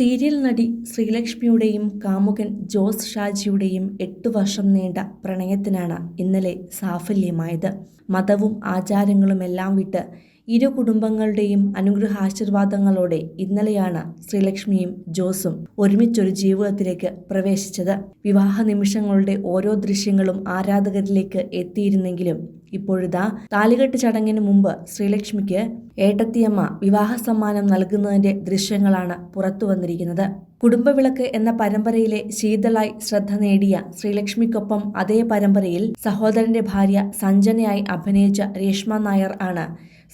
Serial നടി ശ്രീലക്ഷ്മിയുടെയും കാമുകൻ ജോസ് ഷാജിയുടെയും എട്ടു വർഷം നീണ്ട പ്രണയത്തിനാണ് ഇന്നലെ സാഫല്യമായത്. മതവും ആചാരങ്ങളുമെല്ലാം വിട്ട് ഇരു കുടുംബങ്ങളുടെയും അനുഗ്രഹാശീർവാദങ്ങളോടെ ഇന്നലെയാണ് ശ്രീലക്ഷ്മിയും ജോസും ഒരുമിച്ചൊരു ജീവിതത്തിലേക്ക് പ്രവേശിച്ചത്. വിവാഹ നിമിഷങ്ങളുടെ ഓരോ ദൃശ്യങ്ങളും ആരാധകരിലേക്ക് എത്തിയിരുന്നെങ്കിലും ഇപ്പോഴിതാ താലികെട്ട് ചടങ്ങിന് മുമ്പ് ശ്രീലക്ഷ്മിക്ക് ഏട്ടത്തിയമ്മ വിവാഹ സമ്മാനം നൽകുന്നതിന്റെ ദൃശ്യങ്ങളാണ് പുറത്തു വന്നിരിക്കുന്നത്. കുടുംബവിളക്ക് എന്ന പരമ്പരയിലെ ശീതളായി ശ്രദ്ധ നേടിയ ശ്രീലക്ഷ്മിക്കൊപ്പം അതേ പരമ്പരയിൽ സഹോദരന്റെ ഭാര്യ സഞ്ജനയായി അഭിനയിച്ച രേഷ്മ നായർ ആണ്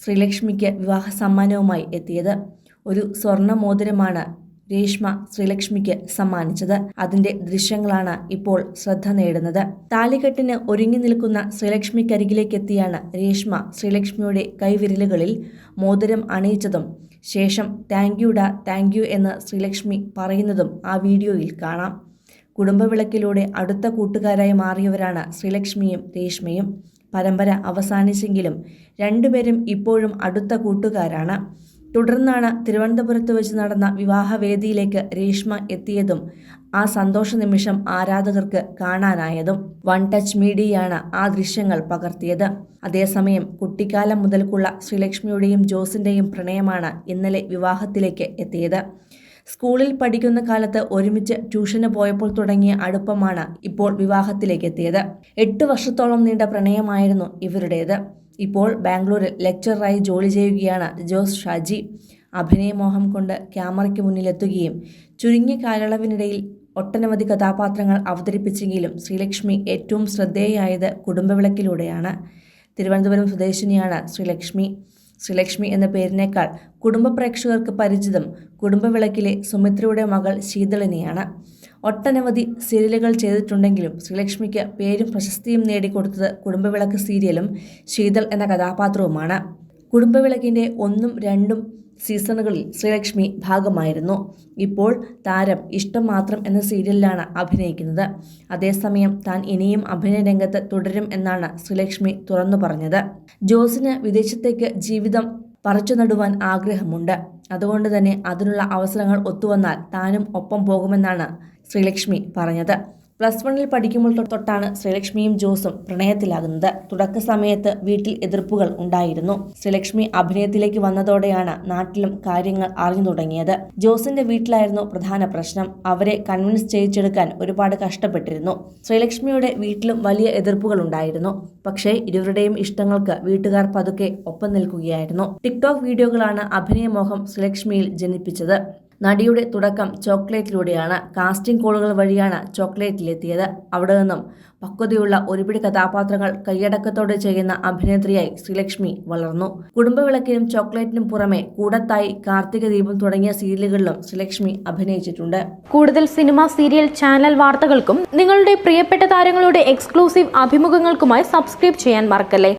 ശ്രീലക്ഷ്മിക്ക് വിവാഹ സമ്മാനവുമായി എത്തിയത്. ഒരു സ്വർണ മോതിരമാണ് രേഷ്മ ശ്രീലക്ഷ്മിക്ക് സമ്മാനിച്ചത്. അതിന്റെ ദൃശ്യങ്ങളാണ് ഇപ്പോൾ ശ്രദ്ധ നേടുന്നത്. താലികെട്ടിന് ഒരുങ്ങി നിൽക്കുന്ന ശ്രീലക്ഷ്മിക്കരികിലേക്കെത്തിയാണ് രേഷ്മ ശ്രീലക്ഷ്മിയുടെ കൈവിരലുകളിൽ മോതിരം അണിയിച്ചതും ശേഷം താങ്ക് ഡാ താങ്ക് യു എന്ന് ശ്രീലക്ഷ്മി പറയുന്നതും ആ വീഡിയോയിൽ കാണാം. കുടുംബവിളക്കിലൂടെ അടുത്ത കൂട്ടുകാരായി മാറിയവരാണ് ശ്രീലക്ഷ്മിയും രേഷ്മയും. പരമ്പര അവസാനിച്ചെങ്കിലും രണ്ടുപേരും ഇപ്പോഴും അടുത്ത കൂട്ടുകാരാണ്. തുടർന്നാണ് തിരുവനന്തപുരത്ത് വെച്ച് നടന്ന വിവാഹവേദിയിലേക്ക് രേഷ്മ എത്തിയതും ആ സന്തോഷ നിമിഷം ആരാധകർക്ക് കാണാനായതും വൺ ടച്ച് മീഡിയയാണ് ആ ദൃശ്യങ്ങൾ പകർത്തിയത്. അതേസമയം കുട്ടിക്കാലം മുതൽക്കുള്ള ശ്രീലക്ഷ്മിയുടെയും ജോസിന്റെയും പ്രണയമാണ് ഇന്നലെ വിവാഹത്തിലേക്ക് എത്തിയത്. സ്കൂളിൽ പഠിക്കുന്ന കാലത്ത് ഒരുമിച്ച് ട്യൂഷന് പോയപ്പോൾ തുടങ്ങിയ അടുപ്പമാണ് ഇപ്പോൾ വിവാഹത്തിലേക്ക് എത്തിയത് എട്ട് വർഷത്തോളം നീണ്ട പ്രണയമായിരുന്നു ഇവരുടേത്. ഇപ്പോൾ ബാംഗ്ലൂരിൽ ലെക്ചറായി ജോലി ചെയ്യുകയാണ് ജോസ് ഷാജി. അഭിനയമോഹം കൊണ്ട് ക്യാമറയ്ക്ക് മുന്നിലെത്തുകയും ചുരുങ്ങിയ കാലയളവിനിടയിൽ ഒട്ടനവധി കഥാപാത്രങ്ങൾ അവതരിപ്പിച്ചെങ്കിലും ശ്രീലക്ഷ്മി ഏറ്റവും ശ്രദ്ധേയായത് കുടുംബവിളക്കിലൂടെയാണ്. തിരുവനന്തപുരം സ്വദേശിനിയാണ് ശ്രീലക്ഷ്മി. ശ്രീലക്ഷ്മി എന്ന പേരിനേക്കാൾ കുടുംബ പ്രേക്ഷകർക്ക് പരിചിതം കുടുംബവിളക്കിലെ സുമിത്രയുടെ മകൾ ശീതളിനെയാണ്. ഒട്ടനവധി സീരിയലുകൾ ചെയ്തിട്ടുണ്ടെങ്കിലും ശ്രീലക്ഷ്മിക്ക് പേരും പ്രശസ്തിയും നേടിക്കൊടുത്തത് കുടുംബവിളക്ക് സീരിയലും ശീതൾ എന്ന കഥാപാത്രവുമാണ്. കുടുംബവിളക്കിന്റെ ഒന്നും രണ്ടും സീസണുകളിൽ ശ്രീലക്ഷ്മി ഭാഗമായിരുന്നു. ഇപ്പോൾ താരം ഇഷ്ടം മാത്രം എന്ന സീരിയലിലാണ് അഭിനയിക്കുന്നത്. അതേസമയം താൻ ഇനിയും അഭിനയ രംഗത്ത് തുടരും എന്നാണ് ശ്രീലക്ഷ്മി തുറന്നു പറഞ്ഞത്. ജോസിന് വിദേശത്തേക്ക് ജീവിതം പറിച്ചു നടുവാൻ ആഗ്രഹമുണ്ട്. അതുകൊണ്ട് തന്നെ അതിനുള്ള അവസരങ്ങൾ ഒത്തുവന്നാൽ താനും ഒപ്പം പോകുമെന്നാണ് ശ്രീലക്ഷ്മി പറഞ്ഞത്. പ്ലസ് വണ്ണിൽ പഠിക്കുമ്പോൾ തൊട്ടാണ് ശ്രീലക്ഷ്മിയും ജോസും പ്രണയത്തിലാകുന്നത്. തുടക്ക സമയത്ത് വീട്ടിൽ എതിർപ്പുകൾ ഉണ്ടായിരുന്നു. ശ്രീലക്ഷ്മി അഭിനയത്തിലേക്ക് വന്നതോടെയാണ് നാട്ടിലും കാര്യങ്ങൾ അറിഞ്ഞു തുടങ്ങിയത്. ജോസിന്റെ വീട്ടിലായിരുന്നു പ്രധാന പ്രശ്നം. അവരെ കൺവിൻസ് ചെയ്യിച്ചെടുക്കാൻ ഒരുപാട് കഷ്ടപ്പെട്ടിരുന്നു. ശ്രീലക്ഷ്മിയുടെ വീട്ടിലും വലിയ എതിർപ്പുകൾ ഉണ്ടായിരുന്നു. പക്ഷേ ഇരുവരുടെയും ഇഷ്ടങ്ങൾക്ക് വീട്ടുകാർ പതുക്കെ ഒപ്പം നിൽക്കുകയായിരുന്നു. ടിക്ടോക്ക് വീഡിയോകളാണ് അഭിനയമോഹം ശ്രീലക്ഷ്മിയിൽ ജനിപ്പിച്ചത്. നടിയുടെ തുടക്കം ചോക്ലേറ്റിലൂടെയാണ്. കാസ്റ്റിംഗ് കോളുകൾ വഴിയാണ് ചോക്ലേറ്റിലെത്തിയത്. അവിടെ നിന്നും പക്വതയുള്ള ഒരുപിടി കഥാപാത്രങ്ങൾ കൈയടക്കത്തോടെ ചെയ്യുന്ന അഭിനേത്രിയായി ശ്രീലക്ഷ്മി വളർന്നു. കുടുംബവിളക്കിനും ചോക്ലേറ്റിനും പുറമെ കൂടത്തായി കാർത്തിക ദീപം തുടങ്ങിയ സീരിയലുകളിലും ശ്രീലക്ഷ്മി അഭിനയിച്ചിട്ടുണ്ട്. കൂടുതൽ സിനിമ സീരിയൽ ചാനൽ വാർത്തകൾക്കും നിങ്ങളുടെ പ്രിയപ്പെട്ട താരങ്ങളുടെ എക്സ്ക്ലൂസീവ് അഭിമുഖങ്ങൾക്കുമായി സബ്സ്ക്രൈബ് ചെയ്യാൻ മറക്കല്ലേ?